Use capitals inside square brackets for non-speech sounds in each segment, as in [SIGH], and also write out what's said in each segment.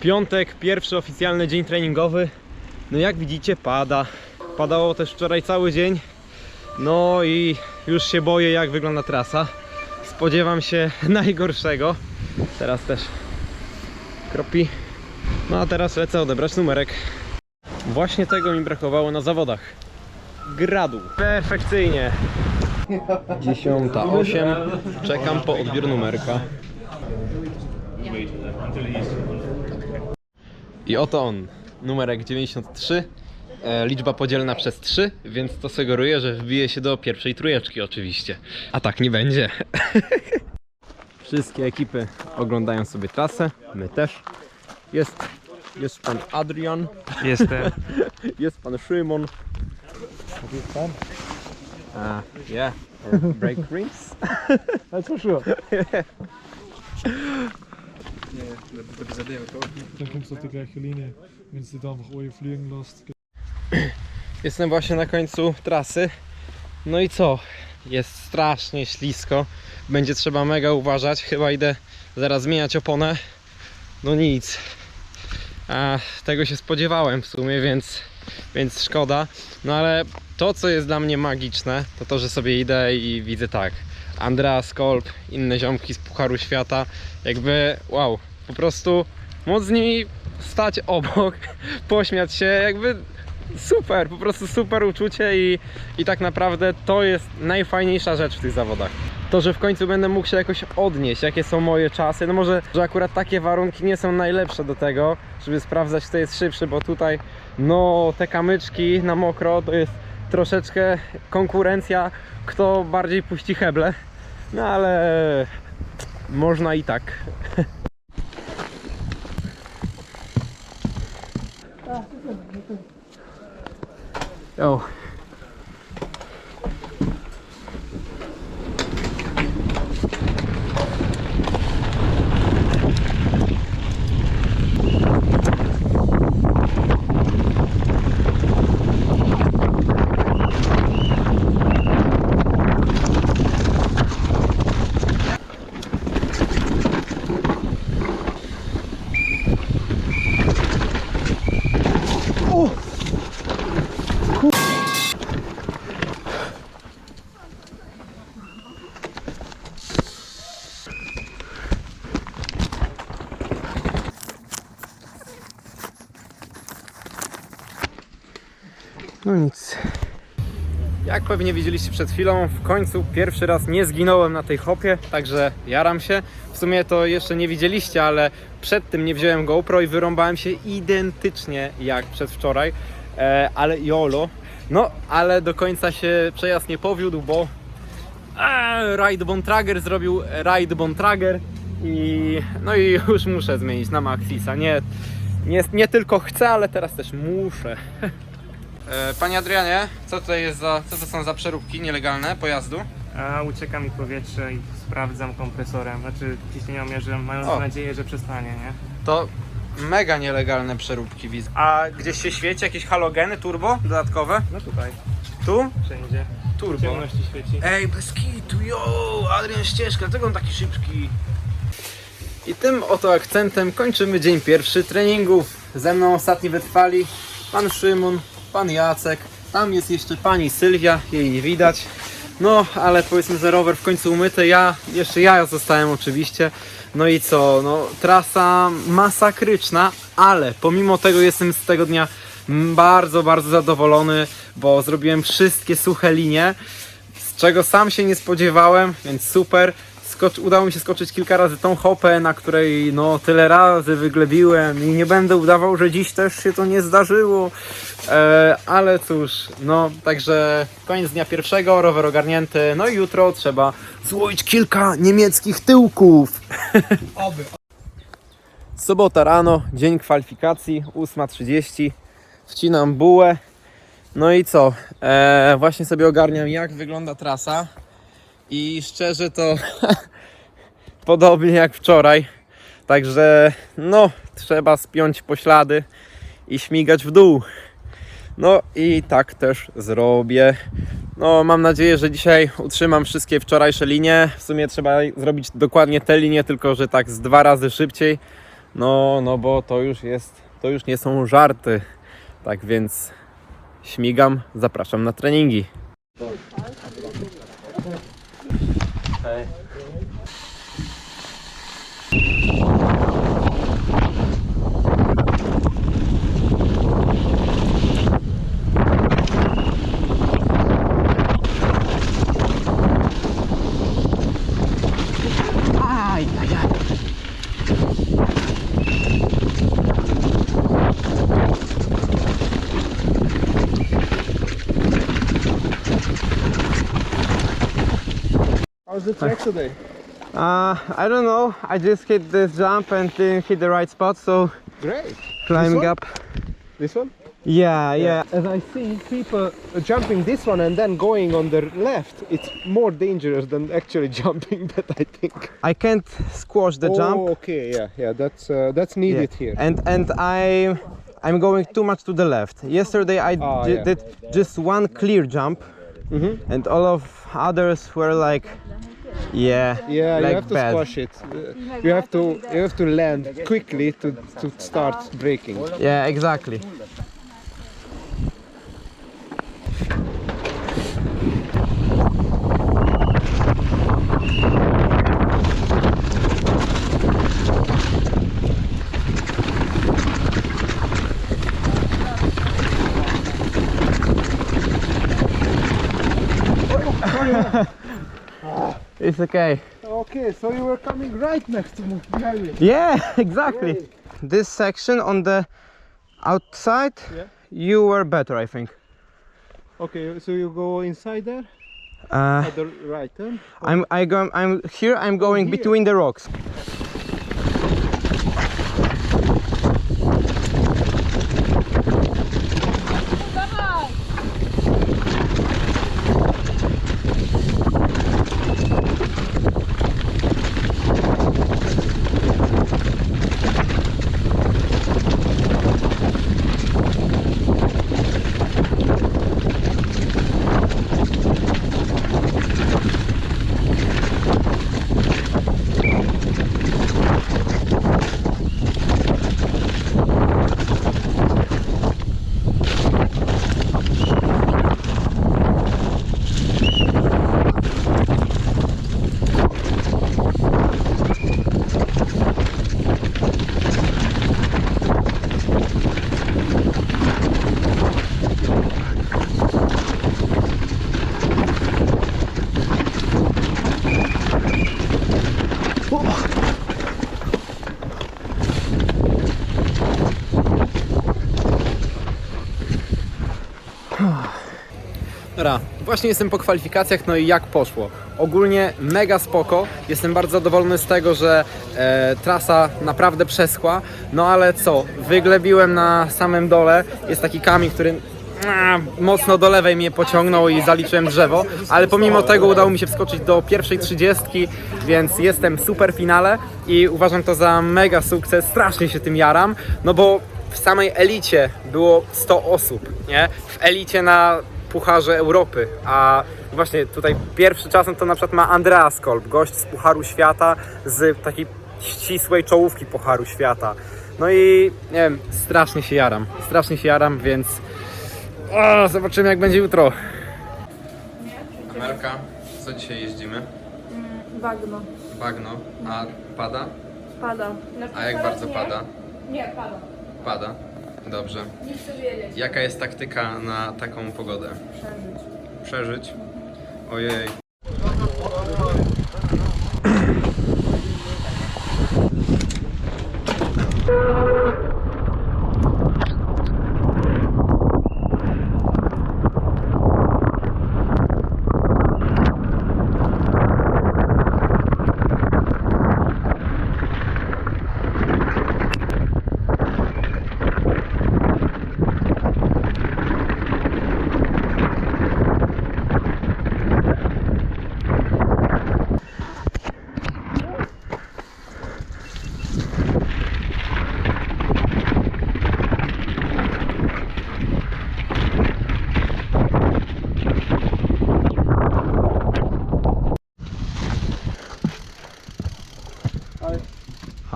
Piątek, pierwszy oficjalny dzień treningowy. No jak widzicie pada. Padało też wczoraj cały dzień. No i już się boję jak wygląda trasa. Spodziewam się [LAUGHS] najgorszego. Teraz też kropi. No a teraz lecę odebrać numerek. Właśnie tego mi brakowało na zawodach. Gradu. Perfekcyjnie. Dziesiąta, osiem. Czekam po odbiór numerka. I oto on, numerek 93, e, liczba podzielna przez 3, więc to sugeruje, że wbije się do pierwszej trójeczki oczywiście. A tak nie będzie. [LAUGHS] Wszystkie ekipy oglądają sobie trasę, my też. Jest, jest pan Adrian, Jestem. [LAUGHS] jest pan Szymon. Uh, yeah, break rings. That's for sure. Dan komt ze op de gleiche linie. Wenn du die da einfach ooit fliegen lässt. Jestem właśnie na końcu trasy. No i co? Jest strasznie ślisko. Będzie trzeba mega uważać. Chyba idę zaraz zmieniać oponę. No nic. A, tego się spodziewałem w sumie, więc, więc szkoda. No ale to, co jest dla mnie magiczne, to to, że sobie idę i widzę tak. Andreas Kolb, inne ziomki z Pucharu Świata. Jakby, wow, po prostu móc z nimi stać obok, [LAUGHS] pośmiać się, jakby super, po prostu super uczucie i, i tak naprawdę to jest najfajniejsza rzecz w tych zawodach. To, że w końcu będę mógł się jakoś odnieść, jakie są moje czasy. No może, że akurat takie warunki nie są najlepsze do tego, żeby sprawdzać, kto jest szybszy, bo tutaj, no, te kamyczki na mokro to jest troszeczkę konkurencja, kto bardziej puści heble. No ale można i tak. [LAUGHS] O. No nic. Jak pewnie widzieliście przed chwilą, w końcu pierwszy raz nie zginąłem na tej hopie, także jaram się. W sumie to jeszcze nie widzieliście, ale przed tym nie wziąłem GoPro i wyrąbałem się identycznie jak przedwczoraj, e, ale jolo. No, ale do końca się przejazd nie powiódł, bo e, Ride Bontrager zrobił Ride Bontrager i no i już muszę zmienić na Maxisa. Nie, nie, nie tylko chcę, ale teraz też muszę. [LAUGHS] E, Panie Adrianie, co to jest za, co to są za przeróbki nielegalne pojazdu? A ucieka mi powietrze i sprawdzam kompresorem. Znaczy ciśnieniomierzem, mając O. nadzieję, że przestanie, nie? To mega nielegalne przeróbki widzę. A gdzieś się świeci jakieś halogeny, turbo dodatkowe? No tutaj, Tu? wszędzie. W Turbo. ciemności świeci. Ej, bez kitu, yo, Adrian ścieżka, dlaczego on taki szybki? I tym oto akcentem kończymy dzień pierwszy treningów. Ze mną ostatni wytrwali pan Szymon, pan Jacek, tam jest jeszcze pani Sylwia, jej nie widać. No, ale powiedzmy, że rower w końcu umyty, ja, jeszcze ja zostałem oczywiście. No i co, no trasa masakryczna, ale pomimo tego jestem z tego dnia bardzo, bardzo zadowolony, bo zrobiłem wszystkie suche linie z czego sam się nie spodziewałem, więc super. Skocz, udało mi się skoczyć kilka razy tą hopę, na której no tyle razy wyglebiłem i nie będę udawał, że dziś też się to nie zdarzyło. E, ale cóż, no także koniec dnia pierwszego, rower ogarnięty, no i jutro trzeba złoić kilka niemieckich tyłków. [LAUGHS] Oby. Sobota rano, dzień kwalifikacji, 8.30. Wcinam bułę. No i co? E, właśnie sobie ogarniam, jak wygląda trasa. I szczerze to [LAUGHS] podobnie jak wczoraj. Także no, trzeba spiąć poślady i śmigać w dół. No i tak też zrobię. No, mam nadzieję, że dzisiaj utrzymam wszystkie wczorajsze linie. W sumie trzeba zrobić dokładnie te linie, tylko że tak z dwa razy szybciej, No, no bo to już jest, to już nie są żarty. Tak więc śmigam, zapraszam na treningi. 哎 track today? Uh, I don't know, I just hit this jump and didn't hit the right spot, so Great. climbing up. This one? Yeah, yeah. As I see people jumping this one and then going on the left, it's more dangerous than actually [LAUGHS] jumping that I think. I can't squash the oh, jump. okay, yeah, yeah, that's uh, that's needed here. And and I I'm going too much to the left. Yesterday I di- yeah. did just one clear jump Mhm. and all of others were like yeah, Yeah, like you have to bad. squash it. You have to you have to land quickly to to start breaking. Yeah, exactly. It's okay. Okay, so you were coming right next to me. Yeah, [LAUGHS] exactly. This section on the outside, Yeah. you were better, I think. Okay, so you go inside there Uh, at the right turn. I'm I go I'm here. I'm going here. between the rocks. Właśnie jestem po kwalifikacjach, no i jak poszło? Ogólnie mega spoko, jestem bardzo zadowolony z tego, że e, trasa naprawdę przeschła, no ale co, wyglebiłem na samym dole, jest taki kamień, który mocno do lewej mnie pociągnął i zaliczyłem drzewo, ale pomimo tego udało mi się wskoczyć do pierwszej trzydziestki, więc jestem w super finale i uważam to za mega sukces, strasznie się tym jaram, no bo w samej elicie było 100 osób, nie? W elicie na Pucharze Europy, a właśnie tutaj pierwszy czasem to na przykład ma Andreas Kolb, gość z Pucharu Świata, z takiej ścisłej czołówki Pucharu Świata. No i nie wiem, strasznie się jaram, strasznie się jaram, więc o, zobaczymy jak będzie jutro. Kamerka, co dzisiaj jeździmy? Bagno. Bagno, a pada? Pada. A jak bardzo pada? Nie, pada. Pada. Dobrze. Nie chcesz wiedzieć. Jaka jest taktyka na taką pogodę? Przeżyć. Przeżyć? Ojej.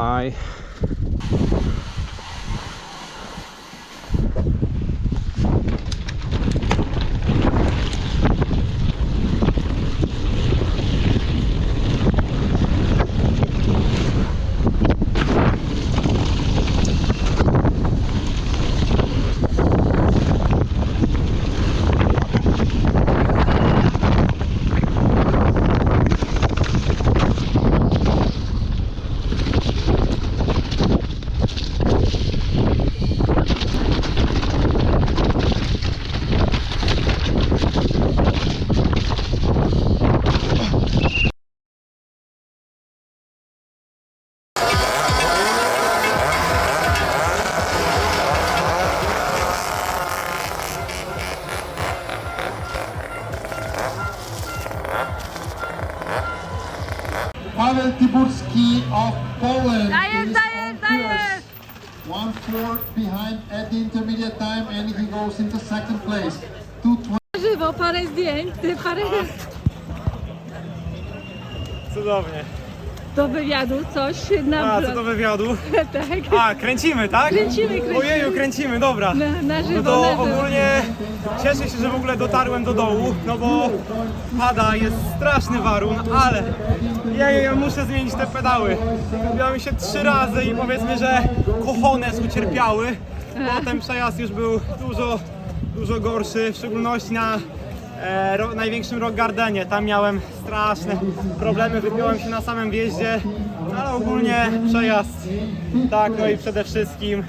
Bye. Poland. Dajesz, dajesz, dajesz! One four behind at the intermediate time and he goes into second place. Two Żywo parę zdjęć, parę... Cudownie. Do wywiadu, coś na A, co do wywiadu? [LAUGHS] tak. A, kręcimy, tak? Kręcimy, kręcimy. Ojeju, kręcimy, dobra. Na, na żywo, No to żywo. ogólnie cieszę się, że w ogóle dotarłem do dołu, no bo pada, jest straszny warun, ale ja, ja, muszę zmienić te pedały. Robiłem się trzy razy i powiedzmy, że kochones ucierpiały. Potem przejazd już był dużo, dużo gorszy, w szczególności na e, ro, największym rock gardenie. Tam miałem straszne problemy, wypiąłem się na samym wjeździe, ale ogólnie przejazd tak, no i przede wszystkim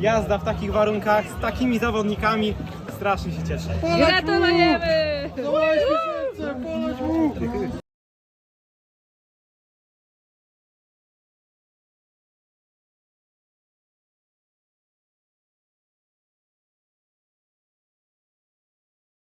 jazda w takich warunkach z takimi zawodnikami strasznie się cieszę. Gratulujemy!